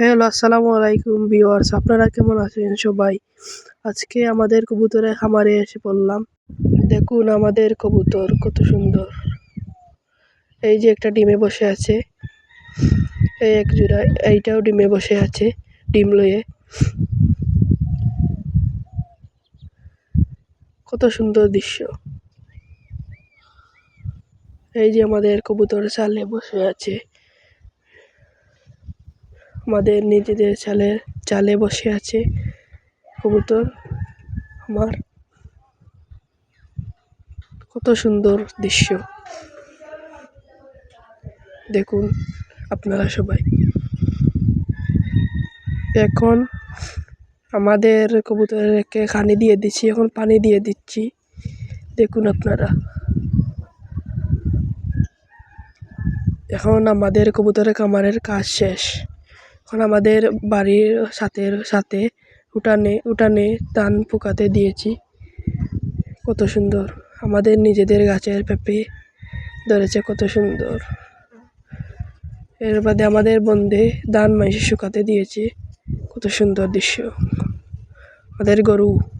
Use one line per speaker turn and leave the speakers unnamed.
Hello, আসসালামু আলাইকুম viewers, আপনারা কেমন আছেন সবাই? আজকে আমাদের কবুতরের খামারে এসে পড়লাম। দেখুন আমাদের কবুতর কত সুন্দর। এই যে একটা ডিমে বসে আছে। এই এক জোড়া, এইটাও ডিমে বসে আছে, ডিম লয়ে। কত সুন্দর দৃশ্য। এই যে আমাদের কবুতর চালে বসে আছে। আমাদের নিজেদের চালে চালে বসে আছে কবুতর আমার। কত সুন্দর দৃশ্য। দেখুন আপনারা সবাই। এখন আমাদের কবুতরকে খানি দিয়ে দিচ্ছি, এখন পানি দিয়ে দিচ্ছি। দেখুন আপনারা। এখন আমাদের কবুতরের কামারের কাজ শেষ। এখন আমাদের বাড়ির সাথের সাথে উঠানে উঠানে ধান পোকাতে দিয়েছি। কত সুন্দর। আমাদের নিজেদের গাছের পেঁপে ধরেছে, কত সুন্দর। এর বাদে আমাদের বন্ধে ধান মাইসে শুকাতে দিয়েছে। কত সুন্দর দৃশ্য। আমাদের গরু।